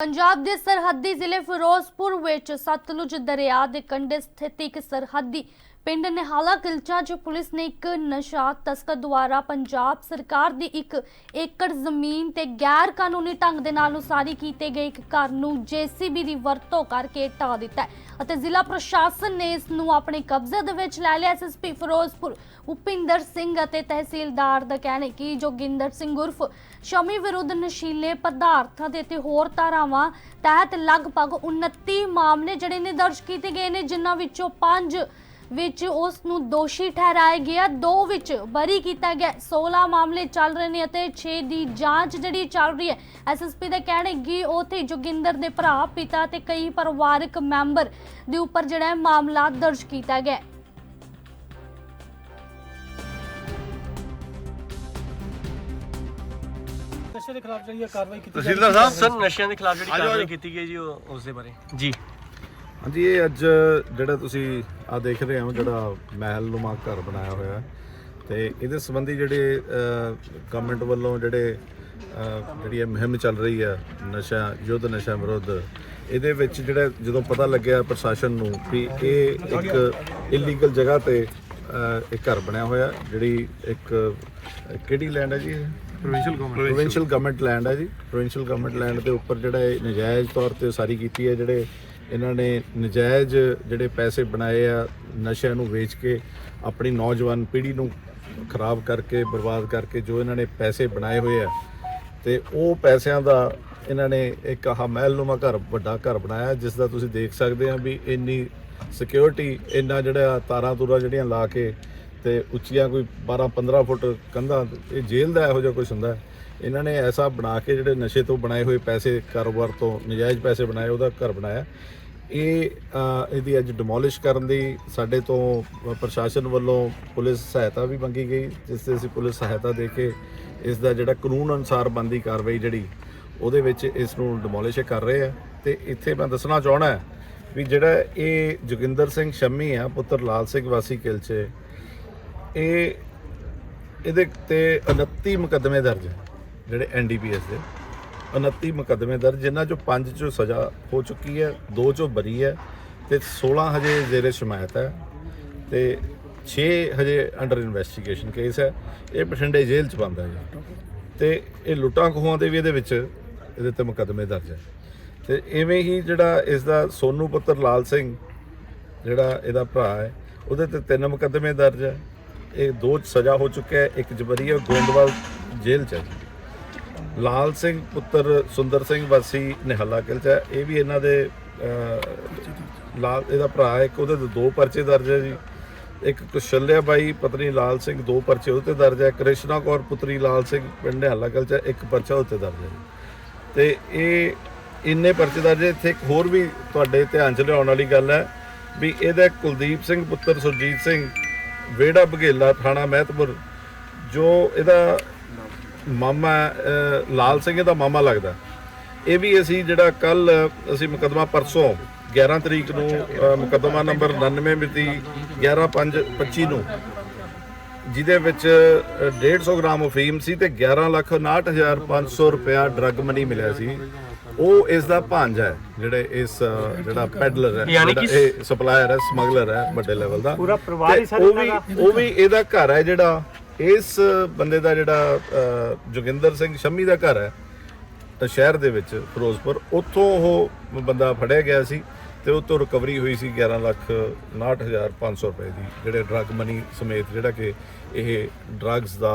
ਪੰਜਾਬ ਦੇ ਸਰਹੱਦੀ ਜ਼ਿਲ੍ਹੇ ਫਿਰੋਜ਼ਪੁਰ ਵਿੱਚ ਸਤਲੁਜ ਦਰਿਆ ਦੇ ਕੰਢੇ ਸਥਿਤ ਇੱਕ ਸਰਹੱਦੀ ਪਿੰਡ ਨਿਹਾਲਾ ਕਿਲਚਾ 'ਚ ਪੁਲਿਸ ਨੇ ਇੱਕ ਨਸ਼ਾ ਤਸਕਰ ਦੁਆਰਾ ਪੰਜਾਬ ਸਰਕਾਰ ਦੀ ਇੱਕ ਏਕੜ ਜ਼ਮੀਨ ਤੇ ਗੈਰ ਕਾਨੂੰਨੀ ਢੰਗ ਦੇ ਨਾਲ ਉਸਾਰੀ ਕੀਤੇ ਗਏ ਇੱਕ ਘਰ ਨੂੰ ਜੀਸੀਬੀ ਦੀ ਵਰਤੋਂ ਕਰਕੇ ਢਾ ਦਿੱਤਾ ਹੈ ਅਤੇ ਜ਼ਿਲ੍ਹਾ ਪ੍ਰਸ਼ਾਸਨ ਨੇ ਇਸ ਨੂੰ ਆਪਣੇ ਕਬਜ਼ੇ ਦੇ ਵਿੱਚ ਲੈ ਲਿਆ। ਐਸਐਸਪੀ ਫਿਰੋਜ਼ਪੁਰ ਉਪਿੰਦਰ ਸਿੰਘ ਅਤੇ ਤਹਿਸੀਲਦਾਰ ਦਾ ਕਹਿਣਾ ਹੈ ਕਿ ਜੋਗਿੰਦਰ ਸਿੰਘ ਉਰਫ ਸ਼ਮੀ ਵਿਰੁੱਧ ਨਸ਼ੀਲੇ ਪਦਾਰਥਾਂ ਦੇ ਤੇ ਹੋਰ ਧਾਰਾਵਾਂ ਤਹਿਤ ਲਗਭਗ 29 ਮਾਮਲੇ ਜਿਹੜੇ ਨੇ ਦਰਜ ਕੀਤੇ ਗਏ ਨੇ, ਜਿਨ੍ਹਾਂ ਵਿੱਚੋਂ 5 ਵਿੱਚ ਉਸ ਨੂੰ ਦੋਸ਼ੀ ਠਹਿਰਾਇਆ ਗਿਆ। ਦੋ ਵਿੱਚ ਬਰੀ ਕੀਤਾ ਗਿਆ। 16 ਮਾਮਲੇ ਚੱਲ ਰਹੇ ਨੇ ਅਤੇ 6 ਦੀ ਜਾਂਚ ਜਿਹੜੀ ਚੱਲ ਰਹੀ ਹੈ ਐਸਐਸਪੀ ਦਾ ਕਹਿਣਾ ਹੈ ਕਿ ਉਥੇ ਜੋਗਿੰਦਰ ਦੇ ਭਰਾ ਪਿਤਾ ਤੇ ਕਈ ਪਰਿਵਾਰਕ ਮੈਂਬਰ ਦੇ ਉੱਪਰ ਜਿਹੜਾ ਮਾਮਲਾ ਦਰਜ ਕੀਤਾ ਗਿਆ ਨਸ਼ੇ ਦੇ ਖਿਲਾਫ ਜਿਹੜੀ ਕਾਰਵਾਈ ਕੀਤੀ ਤਹਿਸੀਲਦਾਰ ਸਾਹਿਬ? ਸਰ ਨਸ਼ਿਆਂ ਦੇ ਖਿਲਾਫ ਜਿਹੜੀ ਕਾਰਵਾਈ। ਕੀਤੀ ਗਈ ਜੀ ਉਸ ਦੇ ਬਾਰੇ। ਜੀ। ਹਾਂਜੀ ਇਹ ਅੱਜ ਜਿਹੜਾ ਤੁਸੀਂ ਆ ਦੇਖ ਰਹੇ ਹੋ ਜਿਹੜਾ ਮਹਿਲ ਨੁਮਾ ਘਰ ਬਣਾਇਆ ਹੋਇਆ ਤੇ ਇਹਦੇ ਸੰਬੰਧੀ ਜਿਹੜੇ ਗਵਰਨਮੈਂਟ ਵੱਲੋਂ ਜਿਹੜੇ ਜਿਹੜੀ ਇਹ ਮੁਹਿੰਮ ਚੱਲ ਰਹੀ ਹੈ ਨਸ਼ਾ ਯੁੱਧ ਨਸ਼ਾ ਵਿਰੁੱਧ ਇਹਦੇ ਵਿੱਚ ਜਿਹੜਾ ਜਦੋਂ ਪਤਾ ਲੱਗਿਆ ਪ੍ਰਸ਼ਾਸਨ ਨੂੰ ਵੀ ਇਹ ਇੱਕ ਇਲੀਗਲ ਜਗ੍ਹਾ ਤੇ ਇੱਕ ਘਰ ਬਣਿਆ ਹੋਇਆ ਜਿਹੜੀ ਇੱਕ ਕਿਹੜੀ ਲੈਂਡ ਹੈ ਜੀ provincial government provincial government land ਹੈ ਜੀ। ਪ੍ਰੋਵਿੰਸ਼ੀਅਲ ਗਵਰਨਮੈਂਟ ਲੈਂਡ ਦੇ ਉੱਪਰ ਜਿਹੜਾ ਇਹ ਨਜਾਇਜ਼ ਤੌਰ ਤੇ ਉਸਾਰੀ ਕੀਤੀ ਹੈ ਜਿਹੜੇ ਇਹਨਾਂ ਨੇ ਨਜਾਇਜ਼ ਜਿਹੜੇ ਪੈਸੇ ਬਣਾਏ ਆ, ਨਸ਼ਿਆਂ ਨੂੰ ਵੇਚ ਕੇ ਆਪਣੀ ਨੌਜਵਾਨ ਪੀੜ੍ਹੀ ਨੂੰ ਖਰਾਬ ਕਰਕੇ, ਬਰਬਾਦ ਕਰਕੇ ਜੋ ਇਹਨਾਂ ਨੇ ਪੈਸੇ ਬਣਾਏ ਹੋਏ ਆ, ਤੇ ਉਹ ਪੈਸਿਆਂ ਦਾ ਇਹਨਾਂ ਨੇ ਇੱਕ ਆਹ ਮਹਿਲਨੁਮਾ ਘਰ, ਵੱਡਾ ਘਰ ਬਣਾਇਆ ਜਿਸ ਦਾ ਤੁਸੀਂ ਦੇਖ ਸਕਦੇ ਆ ਵੀ ਇੰਨੀ ਸਿਕਿਉਰਿਟੀ ਇੰਨਾ ਜਿਹੜਾ ਤਾਰਾਂ ਤੂਰਾਂ ਜਿਹੜੀਆਂ ਲਾ ਕੇ ਤੇ ਉੱਚੀਆਂ ਕੋਈ 12 15 ਫੁੱਟ ਕੰਧਾਂ, ਇਹ ਜੇਲ੍ਹ ਦਾ ਇਹੋ ਜਿਹਾ ਕੁਝ ਹੁੰਦਾ ਹੈ। ਇਹਨਾਂ ਨੇ ਐਸਾ ਬਣਾ ਕੇ ਜਿਹੜੇ ਨਸ਼ੇ ਤੋਂ ਬਣਾਏ ਹੋਏ ਪੈਸੇ ਕਾਰੋਬਾਰ ਤੋਂ ਨਜਾਇਜ਼ ਪੈਸੇ ਬਣਾਏ, ਉਹਦਾ ਘਰ ਬਣਾਇਆ। ਇਹ ਇਹਦੀ ਅੱਜ ਡਿਮੋਲਿਸ਼ ਕਰਨ ਦੀ ਸਾਡੇ ਤੋਂ ਪ੍ਰਸ਼ਾਸਨ ਵੱਲੋਂ ਪੁਲਿਸ ਸਹਾਇਤਾ ਵੀ ਮੰਗੀ ਗਈ, ਜਿਸ ਤੇ ਅਸੀਂ ਪੁਲਿਸ ਸਹਾਇਤਾ ਦੇ ਕੇ ਇਸ ਦਾ ਜਿਹੜਾ ਕਾਨੂੰਨ ਅਨੁਸਾਰ ਬੰਦੀ ਕਾਰਵਾਈ ਜਿਹੜੀ, ਉਹਦੇ ਵਿੱਚ ਇਸ ਨੂੰ ਡਿਮੋਲਿਸ਼ ਕਰ ਰਹੇ ਆ। ਤੇ ਇੱਥੇ ਮੈਂ ਦੱਸਣਾ ਚਾਹਣਾ ਵੀ ਜਿਹੜਾ ਇਹ ਜੋਗਿੰਦਰ ਸਿੰਘ ਸ਼ੰਮੀ ਆ, ਪੁੱਤਰ ਲਾਲ ਸਿੰਘ ਵਾਸੀ ਕਿਲਚੇ ਇਹ, ਇਹਦੇ ਤੇ 29 ਮੁਕੱਦਮੇ ਦਰਜ ਹੈ। ਜਿਹੜੇ ਐਨਡੀਪੀਐਸ ਦੇ 29 ਮੁਕੱਦਮੇ ਦਰਜ, ਜਿਨ੍ਹਾਂ ਚੋਂ 5 ਚੋਂ ਸਜ਼ਾ ਹੋ ਚੁੱਕੀ ਹੈ 2 ਚੋਂ ਬਰੀ ਹੈ ਤੇ 16 ਹਜੇ ਜ਼ੇਰੇ ਸ਼ਮਾਇਤ ਹੈ ਤੇ 6 ਹਜੇ ਅੰਡਰ ਇਨਵੈਸਟੀਗੇਸ਼ਨ ਕੇਸ ਹੈ। ਇਹ ਬਠਿੰਡੇ ਜੇਲ੍ਹ ਚ ਬੰਦ ਹੈ ਜੀ। ਤੇ ਇਹ ਲੁੱਟਾਂ ਖੋਹਾਂ ਦੇ ਵੀ ਇਹਦੇ ਵਿੱਚ ਇਹਦੇ ਤੇ ਮੁਕੱਦਮੇ ਦਰਜ ਹੈ। ਤੇ ਐਵੇਂ ਹੀ ਜਿਹੜਾ ਇਸ ਦਾ ਸੋਨੂ ਪੁੱਤਰ ਲਾਲ ਸਿੰਘ, ਜਿਹੜਾ ਇਹਦਾ ਭਰਾ ਹੈ, ਉਹਦੇ ਤੇ ਤਿੰਨ ਮੁਕੱਦਮੇ ਦਰਜ ਹੈ। ਇਹ ਦੋ 'ਚ ਸਜ਼ਾ ਹੋ ਚੁੱਕਿਆ ਹੈ, ਇੱਕ ਜਬਰੀ ਹੈ ਗੋਇੰਦਵਾਲ ਜੇਲ੍ਹ ਚ ਹੈ ਲਾਲ ਸਿੰਘ ਪੁੱਤਰ ਸੁੰਦਰ ਸਿੰਘ ਵਾਸੀ ਨਿਹੱਲਾ ਕਿਲ੍ਹ ਇਹ ਵੀ ਇਹਨਾਂ ਦੇ ਲਾਲ, ਇਹਦਾ ਭਰਾ ਇੱਕ ਉਹਦੇ ਦੋ ਪਰਚੇ ਦਰਜ ਹੈ ਜੀ। ਇੱਕ ਕੁਸ਼ਲਿਆ ਬਾਈ ਪਤਨੀ ਲਾਲ ਸਿੰਘ, ਦੋ ਪਰਚੇ ਉਹਦੇ ਤੇ ਦਰਜ ਹੈ। ਕ੍ਰਿਸ਼ਨਾ ਕੌਰ ਪੁੱਤਰੀ ਲਾਲ ਸਿੰਘ ਪਿੰਡ ਨਿਹੱਲਾ ਕਿਲ੍ਹ ਇੱਕ ਪਰਚਾ ਉੱਤੇ ਦਰਜ ਹੈ ਜੀ। ਤੇ ਇਹ ਇੰਨੇ ਪਰਚੇ ਦਰਜ ਇੱਥੇ ਇੱਕ ਹੋਰ ਵੀ ਤੁਹਾਡੇ ਧਿਆਨ 'ਚ ਲਿਆਉਣ ਵਾਲੀ ਗੱਲ ਹੈ ਵੀ ਇਹਦਾ ਕੁਲਦੀਪ ਸਿੰਘ ਪੁੱਤਰ ਸੁਰਜੀਤ ਸਿੰਘ ਵੇੜਾ ਬਘੇਲਾ, ਥਾਣਾ ਮਹਿਤਪੁਰ, ਜੋ ਇਹਦਾ ਮਾਮਾ ਲਾਲ ਸਿੰਘ ਦਾ ਮਾਮਾ ਲੱਗਦਾ ਇਹ ਵੀ ਅਸੀਂ ਜਿਹੜਾ ਕੱਲ ਅਸੀਂ ਮੁਕਦਮਾ ਪਰਸੋਂ 11 ਤਰੀਕ ਨੂੰ ਮੁਕੱਦਮਾ ਨੰਬਰ 99 ਮਿਤੀ 11525 ਨੂੰ ਜਿਹਦੇ ਵਿੱਚ ਅ, 150 ਗ੍ਰਾਮ ਅਫੀਮ ਸੀ ਤੇ 11 ਲੱਖ 59500 ਰੁਪਇਆ ਡਰੱਗ ਮਨੀ ਮਿਲਿਆ ਸੀ ਉਹ ਇਸ ਦਾ ਭਾਂਜਾ ਹੈ ਜਿਹੜੇ ਇਸ ਜਿਹੜਾ ਪੈਡਲਰ ਹੈ ਇਹ ਸਪਲਾਇਰ ਹੈ ਸਮਗਲਰ ਹੈ ਵੱਡੇ ਲੈਵਲ ਦਾ ਪੂਰਾ ਪਰਿਵਾਰ ਹੀ ਦਾ? ਉਹ ਵੀ ਇਹਦਾ ਘਰ ਹੈ ਜਿਹੜਾ ਇਸ ਬੰਦੇ ਦਾ ਜਿਹੜਾ ਜੋਗਿੰਦਰ ਸਿੰਘ ਸ਼ੰਮੀ ਦਾ ਘਰ ਹੈ, ਤਾਂ ਸ਼ਹਿਰ ਦੇ ਵਿੱਚ, ਫਿਰੋਜ਼ਪੁਰ, ਉੱਥੋਂ ਉਹ ਬੰਦਾ ਫੜਿਆ ਗਿਆ ਸੀ ਤੇ ਉਹ ਤੋਂ ਰਿਕਵਰੀ ਹੋਈ ਸੀ 11 ਲੱਖ 69500 ਰੁਪਏ ਦੀ, ਜਿਹੜੇ ਡਰੱਗ ਮਨੀ ਸਮੇਤ, ਜਿਹੜਾ ਕਿ ਇਹ ਡਰੱਗਸ ਦਾ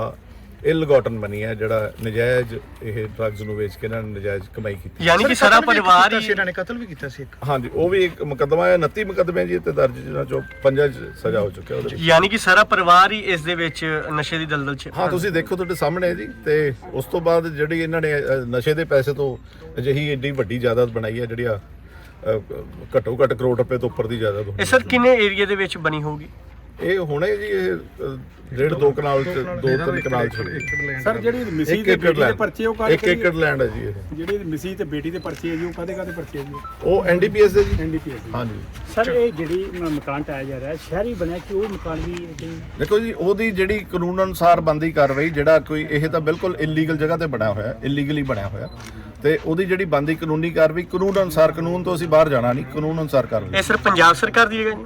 ਇਲਗੋਟਨ ਮਨੀ ਹੈ ਜਿਹੜਾ ਨਜਾਇਜ਼ ਇਹ ਡਰੱਗਸ ਨੂੰ ਵੇਚ ਕੇ ਇਹਨਾਂ ਨੇ ਨਜਾਇਜ਼ ਕਮਾਈ ਕੀਤੀ। ਯਾਨੀ ਕਿ ਸਾਰਾ ਪਰਿਵਾਰ ਹੀ ਇਹਨਾਂ ਨੇ? ਕਤਲ ਵੀ ਕੀਤਾ ਸੀ ਇੱਕ। ਹਾਂਜੀ ਉਹ ਵੀ ਇੱਕ ਮੁਕੱਦਮਾ ਹੈ 29 ਮੁਕੱਦਮੇ ਜੀ ਤੇ ਦਰਜ ਜਿਨ੍ਹਾਂ ਚੋਂ ਪੰਜਾਂ 'ਚ ਸਜ਼ਾ ਹੋ ਚੁੱਕਿਆ ਉਹਦੇ ਵਿੱਚ। ਯਾਨੀ ਕਿ ਸਾਰਾ ਪਰਿਵਾਰ ਹੀ ਇਸ ਦੇ ਵਿੱਚ ਨਸ਼ੇ ਦੀ ਦਲਦਲ 'ਚ ਹਾਂ ਤੁਸੀਂ ਦੇਖੋ ਤੁਹਾਡੇ ਸਾਹਮਣੇ ਹੈ ਜੀ ਤੇ ਉਸ ਤੋਂ ਬਾਅਦ ਜਿਹੜੀ ਇਹਨਾਂ ਨੇ ਅ, ਨਸ਼ੇ ਦੇ ਪੈਸੇ ਤੋਂ ਅਜਿਹੀ ਏਡੀ ਵੱਡੀ ਜਾਇਦਾਦ ਬਣਾਈ ਹੈ ਜਿਹੜੀ ਆ ਅ, ਘੱਟੋ ਘੱਟ ਕਰੋੜ ਰੁਪਏ ਤੋਂ ਉੱਪਰ ਦੀ ਜਾਇਦਾਦ ਇਹ ਹੋਣੀ ਸਰ ਕਿੰਨੇ ਏਰੀਆ ਦੇ ਵਿੱਚ ਬਣੀ ਹੋਊਗੀ? ਇਹ ਹੁਣੇ ਜੀ ਇਹ ਡੇਢ ਦੋ ਕਨਾਲ ਚ ਦੋ ਤਿੰਨ ਕਨਾਲ ਚ ਸਰ ਜਿਹੜੀ ਮਿਸੀ ਤੇ ਬੇਟੀ ਦੇ ਪਰਚੇ ਉਹ ਕਾਹਦੇ ਇੱਕ ਏਕੜ ਲੈਂਡ ਹੈ ਜੀ ਇਹ। ਜਿਹੜੀ ਮਿਸੀ ਤੇ ਬੇਟੀ ਦੇ ਪਰਚੇ ਹੈ ਜੀ ਉਹ ਕਾਦੇ ਕਾਦੇ ਪਰਚੇ ਹੈ ਜੀ? ਉਹ ਐਨਡੀਪੀਐਸ ਦੇ ਜੀ। ਐਨਡੀਪੀਐਸ ਹਾਂਜੀ। ਸਰ ਇਹ ਜਿਹੜੀ ਮਕਾਨ ਟਾਇਆ ਜਾ ਰਿਹਾ ਹੈ ਸ਼ਹਿਰੀ ਬਣਿਆ ਕਿ ਉਹ ਮਕਾਨ ਵੀ ਹੀ- ਦੇਖੋ ਜੀ ਉਹਦੀ ਜਿਹੜੀ ਕਾਨੂੰਨ ਅਨੁਸਾਰ ਬੰਦੀ ਕਾਰਵਾਈ ਜਿਹੜਾ ਕੋਈ ਇਹ ਤਾਂ ਬਿਲਕੁਲ ਇਲੀਗਲ ਜਗ੍ਹਾ ਤੇ ਬਣਿਆ ਹੋਇਆ ਇਲੀਗਲੀ ਬਣਿਆ ਹੋਇਆ। ਤੇ ਉਹਦੀ ਜਿਹੜੀ ਬੰਦੀ ਕਾਨੂੰਨੀ ਕਾਰਵਾਈ ਕਾਨੂੰਨ ਅਨੁਸਾਰ ਕਾਨੂੰਨ ਤੋਂ ਅਸੀਂ ਬਾਹਰ ਜਾਣਾ ਨਹੀਂ ਕਾਨੂੰਨ ਅਨੁਸਾਰ ਕਾਰਵਾਈ ਇਹ ਸਿਰਫ ਪੰਜਾਬ ਸਰਕਾਰ ਦੀ ਹੈਗਾ ਜੀ।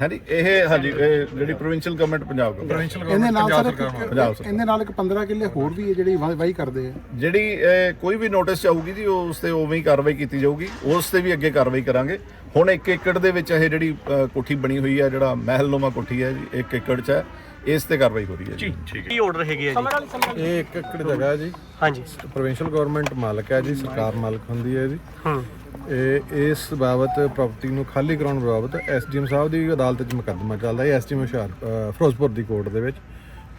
ਹਾਂਜੀ ਇਹ ਹਾਂਜੀ ਇਹ ਜਿਹੜੀ ਪ੍ਰੋਵਿੰਸ਼ੀਅਲ ਗਵਰਨਮੈਂਟ ਪੰਜਾਬ ਗਵਰਨਮੈਂਟ ਇਹਦੇ ਨਾਲ ਸਰ ਪੰਜਾਬ ਸਰਕਾਰ। ਇਹਦੇ ਨਾਲ ਇੱਕ 15 ਕਿੱਲੇ ਹੋਰ ਵੀ ਹੈ ਜਿਹੜੀ ਵਾਹੀ ਕਰਦੇ ਆ। ਜਿਹੜੀ ਅਹ, ਕੋਈ ਵੀ ਨੋਟਿਸ ਚਾਹੂਗੀ ਜੀ ਉਸ ਤੇ ਉਵੇਂ ਹੀ ਕਾਰਵਾਈ ਕੀਤੀ ਜਾਊਗੀ। ਉਸ ਤੇ ਵੀ ਅੱਗੇ ਕਾਰਵਾਈ ਕਰਾਂਗੇ। ਹੁਣ 1 ਏਕੜ ਦੇ ਵਿੱਚ ਇਹ ਜਿਹੜੀ ਅਹ, ਕੋਠੀ ਬਣੀ ਹੋਈ ਹੈ ਜਿਹੜਾ ਮਹਿਲਨੁਮਾ ਕੋਠੀ ਹੈ ਜੀ 1 ਏਕੜ ਚ ਹੈ। ਇਸ ਤੇ ਕਾਰਵਾਈ ਹੋ ਰਹੀ ਹੈ ਜੀ। ਕੀ ਆਰਡਰ ਹੈਗੇ ਆ ਜੀ? ਇਹ ਇੱਕ ਏਕੜ ਜਗ੍ਹਾ ਹੈ ਜੀ। ਹਾਂਜੀ। ਪ੍ਰੋਵਿੰਸ਼ੀਅਲ ਗਵਰਨਮੈਂਟ ਮਾਲਕ ਹੈ ਜੀ ਸਰਕਾਰ ਮਾਲਕ ਹੁੰਦੀ ਹੈ ਜੀ। ਹੂੰ। ਇਹ ਇਸ ਬਾਬਤ ਪ੍ਰਾਪਰਟੀ ਨੂੰ ਖਾਲੀ ਕਰਾਉਣ ਬਾਬਤ ਐਸਡੀਐਮ ਸਾਹਿਬ ਦੀ ਅਦਾਲਤ 'ਚ ਮੁਕੱਦਮਾ ਚੱਲਦਾ ਹੈ। ਐਸਡੀਐਮ ਹੁਸ਼ਿਆਰ ਅ, ਫਿਰੋਜ਼ਪੁਰ ਦੀ ਕੋਰਟ ਦੇ ਵਿੱਚ।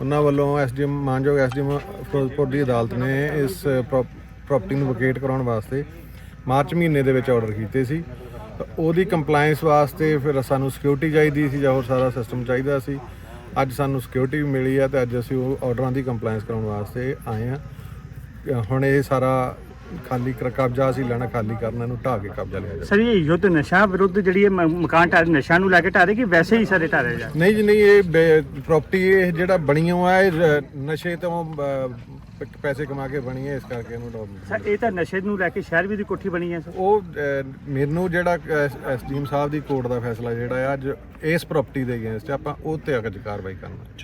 ਉਹਨਾਂ ਵੱਲੋਂ ਐਸਡੀਐਮ ਮਾਨਯੋਗ ਐਸਡੀਐਮ ਫਿਰੋਜ਼ਪੁਰ ਦੀ ਅਦਾਲਤ ਨੇ ਇਸ ਪ੍ਰਾਪਰਟੀ ਨੂੰ ਵਕੇਟ ਕਰਾਉਣ ਵਾਸਤੇ ਮਾਰਚ ਮਹੀਨੇ ਦੇ ਵਿੱਚ ਆਰਡਰ ਕੀਤੇ ਸੀ। ਤਾਂ ਉਹਦੀ ਕੰਪਲਾਈਂਸ ਵਾਸਤੇ ਫਿਰ ਸਾਨੂੰ ਸਿਕਿਉਰਿਟੀ ਚਾਹੀਦੀ ਸੀ ਜਾਂ ਹੋਰ ਸਾਰਾ ਸਿਸਟਮ ਚਾਹੀਦਾ ਸੀ। ਅੱਜ ਸਾਨੂੰ ਸਿਕਿਉਰਿਟੀ ਵੀ ਮਿਲੀ ਹੈ ਤੇ ਅੱਜ ਅਸੀਂ ਉਹ ਆਰਡਰਾਂ ਦੀ ਕੰਪਲਾਈਂਸ ਕਰਾਉਣ ਵਾਸਤੇ ਆਏ ਅ, ਹੁਣ ਇਹ ਸਾਰਾ ਖਾਲੀ ਕਰ ਕਬਜ਼ਾ ਅਸੀਂ ਲੈਣਾ ਖਾਲੀ ਕਰਨਾ ਇਹਨੂੰ ਢਾਹ ਕੇ ਕਬਜ਼ਾ ਲਿਆ ਜਾਵੇ। ਸਰ ਇਹ ਯੁੱਧ ਨਸ਼ਾ ਵਿਰੁੱਧ ਜਿਹੜੀ ਇਹ ਮ- ਮਕਾਨ ਢਾਹ ਨਸ਼ਾ ਨੂੰ ਲੈ ਕੇ ਢਾਹ ਰਹੇ ਕਿ ਵੈਸੇ ਹੀ ਸਾਰੇ ਢਾਹ ਰਹੇ ਜਾ ਨਹੀਂ ਜੀ ਨਹੀਂ ਇਹ ਪ੍ਰਾਪਰਟੀ ਇਹ ਜਿਹੜਾ ਬਣੀ ਹੋਇਆ ਇਹ ਰ- ਨਸ਼ੇ ਤੋਂ ਪ- ਪੈਸੇ ਕਮਾ ਕੇ ਬਣੀ ਹੈ ਇਸ ਕਰਕੇ ਇਹਨੂੰ ਡਾਊਨ ਸਰ ਇਹ ਤਾਂ ਨਸ਼ੇ ਨੂੰ ਲੈ ਕੇ ਸ਼ਹਿਰ ਵੀ ਦੀ ਕੋਠੀ ਬਣੀ ਹੈ ਸਰ। ਉਹ ਅ, ਮੈਨੂੰ ਜਿਹੜਾ ਐਸਡੀਐਮ ਸਾਹਿਬ ਦੀ ਕੋਰਟ ਦਾ ਫੈਸਲਾ ਜਿਹੜਾ ਅੱਜ ਇਸ ਪ੍ਰਾਪਰਟੀ ਦੇ ਅਗੇਂਸਟ ਆਪਾਂ ਉਹ ਤੇ ਅਗਜ ਕਾਰਵਾਈ ਕਰਨਾ